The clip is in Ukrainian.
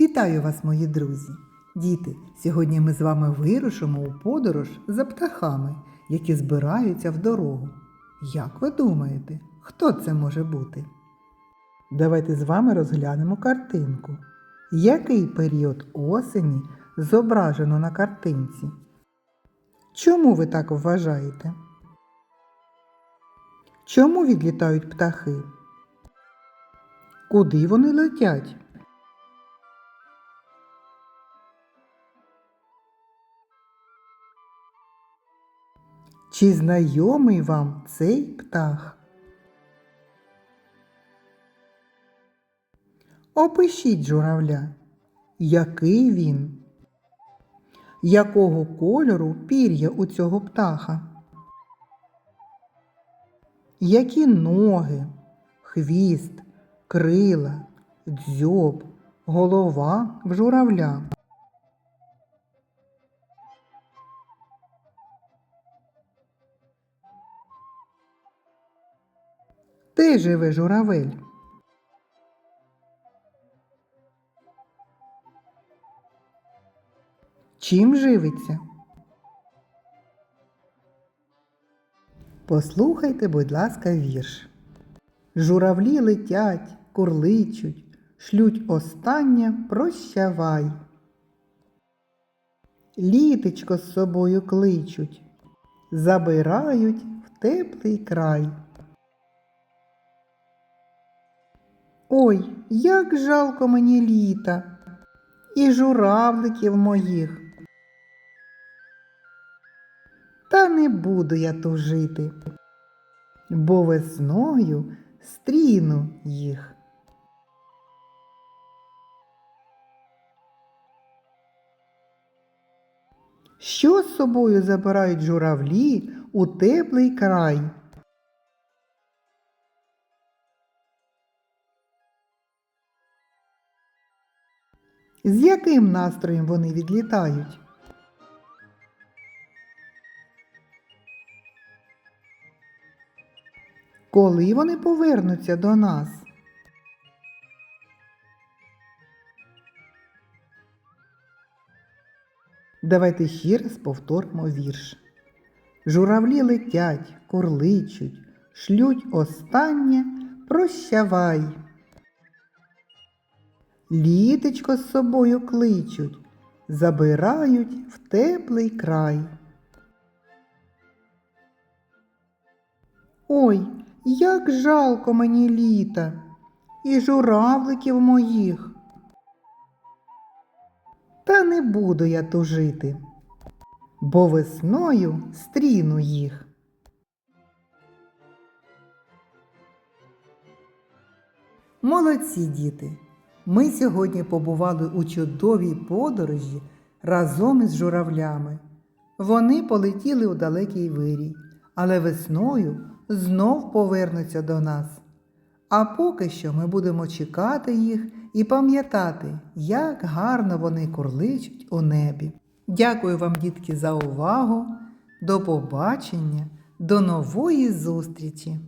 Вітаю вас, мої друзі! Діти, сьогодні ми з вами вирушимо у подорож за птахами, які збираються в дорогу. Як ви думаєте, хто це може бути? Давайте з вами розглянемо картинку. Який період осені зображено на картинці? Чому ви так вважаєте? Чому відлітають птахи? Куди вони летять? Чи знайомий вам цей птах? Опишіть журавля. Який він? Якого кольору пір'я у цього птаха? Які ноги, хвіст, крила, дзьоб, голова в журавля? Де живе журавель? Чим живиться? Послухайте, будь ласка, вірш. Журавлі летять, курличуть, шлють останнє прощавай. Літечко з собою кличуть, забирають в теплий край. Ой, як жалко мені літа і журавликів моїх. Та не буду я тужити, бо весною стріну їх. Що з собою забирають журавлі у теплий край? З яким настроєм вони відлітають? Коли вони повернуться до нас? Давайте ще раз повторимо вірш. Журавлі летять, курличуть, шлють останнє прощавай. Літечко з собою кличуть, забирають в теплий край. Ой, як жалко мені літа і журавликів моїх. Та не буду я тужити, бо весною стріну їх. Молодці діти! Ми сьогодні побували у чудовій подорожі разом із журавлями. Вони полетіли у далекий вирій, але весною знов повернуться до нас. А поки що ми будемо чекати їх і пам'ятати, як гарно вони курличуть у небі. Дякую вам, дітки, за увагу. До побачення, до нової зустрічі!